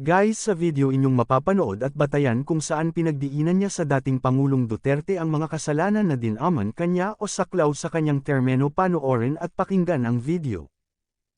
Guys sa video inyong mapapanood at batayan kung saan pinagdiinan niya sa dating Pangulong Duterte ang mga kasalanan na dinaman kanya o saklaw sa kanyang termeno panoorin at pakinggan ang video.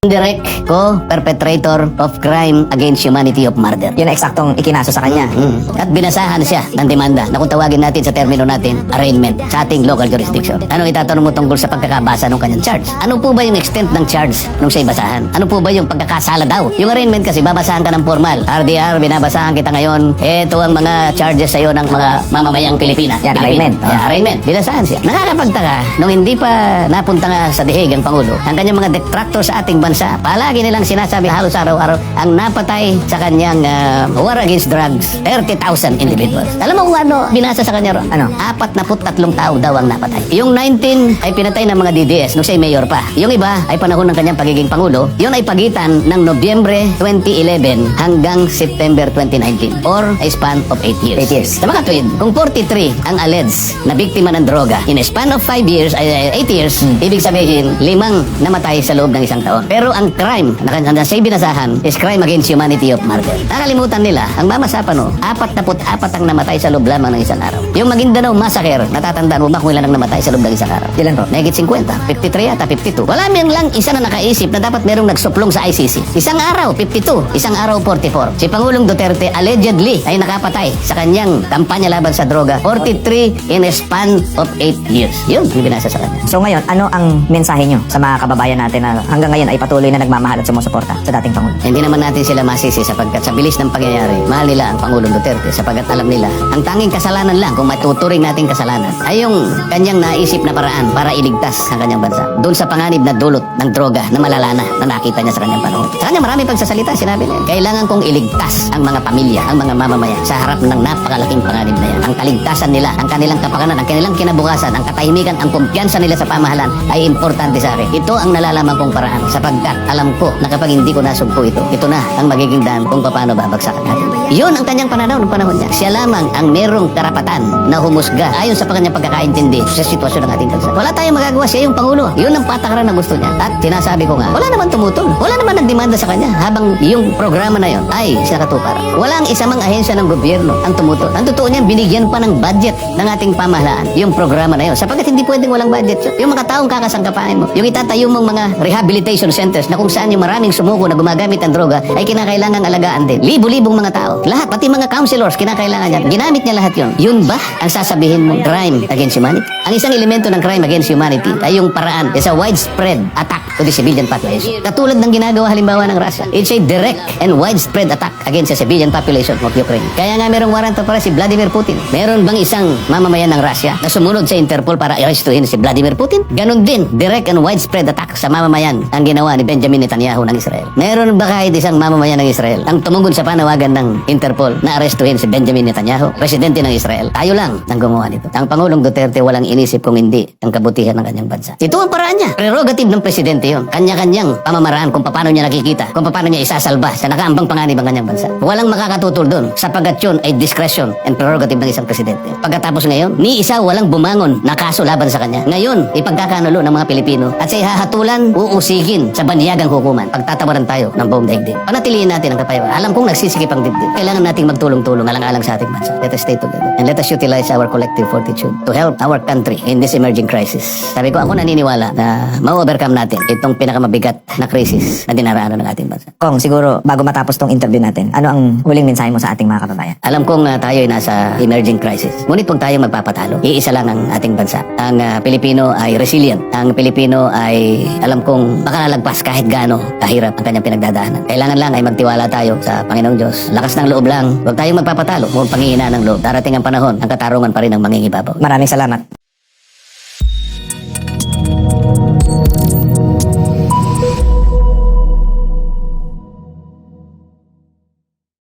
Direct co-perpetrator of crime against humanity of murder. Yun ang eksaktong ikinaso sa kanya. Mm. At binasahan siya ng demanda na kung tawagin natin sa termino natin, arraignment sa ating local jurisdiction. Ano itatanong mo tungkol sa pagkakabasa ng kanyang charge? Ano po ba yung extent ng charge nung siya'y basahan? Ano po ba yung pagkakasala daw? Yung arraignment kasi babasahan ka ng formal. RDR, binabasahan kita ngayon. Ito ang mga charges sa'yo ng mga mamamayang Pilipina. Yan, arraignment. Yeah, arraignment. Binasahan siya. Nakakapagtaka, nung hindi pa napunta nga sa dihig ang Pangulo, ang kanyang mga detractor sa ating bansa, palagi nilang sinasabi halos araw-araw, ang napatay sa kanyang ah, war against drugs, 30,000 individuals. Alam mo kung ano binasa sa kanya ron? Ano? Apat na tatlong tao daw ang napatay. Yung 19 ay pinatay ng mga DDS nung siya'y mayor pa. Yung iba ay panahon ng kanyang pagiging Pangulo. Yun ay pagitan ng Nobyembre 2011 hanggang September 2019 or a span of 8 years. Eight years. Sa mga tweed, kung 43 ang alleged na biktima ng droga, in a span of 5 years, ay 8 years, ibig sabihin, limang namatay sa loob ng isang taon. Pero ang crime na kanya siya'y binasahan is crime against humanity of murder. Nakalimutan nila, ang Mama Sapano, 44 ang namatay sa loob lamang ng isang araw. Yung Maguindanao Massacre, natatandaan mo ba kung ilan ang namatay sa loob ng isang araw? Ilan po? Nagit 50, 53 yata, 52. Wala man lang isa na nakaisip na dapat merong nagsuplong sa ICC. Isang araw, 52. Isang araw, 44. Si Pangulong Duterte allegedly ay nakapatay sa kanyang kampanya laban sa droga. 43 in a span of 8 years. Yun, yung binasa sa kanya. So ngayon, ano ang mensahe nyo sa mga kababayan natin na hanggang ngayon ay patuloy na nagmamahal at sumusuporta sa dating Pangulo? Hindi naman natin sila masisi sapagkat sa bilis ng pangyayari, mahal nila ang Pangulong Duterte sapagkat alam nila, ang tanging kasalanan lang, kung matuturing nating kasalanan, ay yung kanyang naisip na paraan para iligtas ang kanyang bansa. Doon sa panganib na dulot ng droga na malala na na nakita niya sa kanyang panahon. Sa kanya marami pagsasalita, sinabi niya, kailangan kong iligtas ang mga pamilya, ang mga mamamayan sa harap ng napakalaking panganib na yan. Ang kaligtasan nila, ang kanilang kapakanan, ang kanilang kinabukasan, ang katahimikan, ang kumpiyansa nila sa pamahalaan ay importante sa akin. Ito ang nalalaman kong paraan sapagkat alam ko na kapag hindi ko nasugpo ito, ito na ang magiging daan kung paano babagsakan natin. Yun ang kanyang pananaw ng panahon niya. Siya lamang ang merong karapatan na humusga ayon sa kanyang pagkakaintindi sa sitwasyon ng ating bansa. Wala tayong magagawa. Siya yung Pangulo. Yun ang patakaran na gusto niya. At sinasabi ko nga, wala naman tumutol. Wala naman nagdemanda sa kanya habang yung programa na yun ay sinakatuparan. Walang isa mang ahensya ng gobyerno ang tumutol. Ang totoo niyan, binigyan pa ng budget ng ating pamahalaan yung programa na yun. Sapagkat hindi pwedeng walang budget yun. Yung mga taong kakasangkapain mo, yung itatayo mong mga rehabilitation centers na kung saan yung maraming sumuko na gumagamit ng droga ay kinakailangang alagaan din. Libo-libong mga tao. Lahat, pati mga councilors, kinakailangan yan. Ginamit niya lahat yun. Yun ba ang sasabihin mo crime against humanity? Ang isang elemento ng crime against humanity ay yung paraan is a widespread attack to the civilian population. Katulad ng ginagawa halimbawa ng Russia. It's a direct and widespread attack against the civilian population of Ukraine. Kaya nga merong warrant para si Vladimir Putin. Meron bang isang mamamayan ng Russia na sumunod sa Interpol para i-arrestuhin si Vladimir Putin? Ganon din, direct and widespread attack sa mamamayan ang ginawa ni Benjamin Netanyahu ng Israel. Meron ba kahit isang mamamayan ng Israel ang tumugon sa panawagan ng Interpol na arestuhin si Benjamin Netanyahu, presidente ng Israel? Tayo lang ang gumawa nito. Ang Pangulong Duterte walang inisip kung hindi ang kabutihan ng kanyang bansa. Ito ang paraan niya. Prerogative ng presidente yon. Kanya-kanyang pamamaraan kung paano niya nakikita, kung paano niya isasalba sa nakaambang panganib ang kanyang bansa. Walang makakatutol doon sapagat yun ay discretion and prerogative ng isang presidente. Pagkatapos ngayon, ni isa walang bumangon na kaso laban sa kanya. Ngayon, ipagkakanulo ng mga Pilipino at sa ihahatulan, uusigin sa banyagang hukuman. Pagtatawaran tayo ng buong daigdig. Panatiliin natin ang kapayapaan. Alam kong nagsisikip ang dibdib. Kailangan nating magtulong-tulong alang-alang sa ating bansa. Let us stay together. And let us utilize our collective fortitude to help our country in this emerging crisis. Sabi ko, ako naniniwala na ma-overcome natin itong pinakamabigat na krisis na dinaraanan ng ating bansa. Kong, siguro bago matapos tong interview natin, ano ang huling mensahe mo sa ating mga kababayan? Alam kong uh, tayo ay nasa emerging crisis. Ngunit kung tayo magpapatalo, iisa lang ang ating bansa. Ang uh, Pilipino ay resilient. Ang Pilipino ay alam kong makalalagpas kahit gaano kahirap ang kanyang pinagdadaanan. Kailangan lang ay magtiwala tayo sa Panginoong Diyos. Lakas ng loob lang. Huwag tayong magpapatalo. Huwag pangihina ng loob. Darating ang panahon, ang katarungan pa rin ang mangingibabaw. Maraming salamat.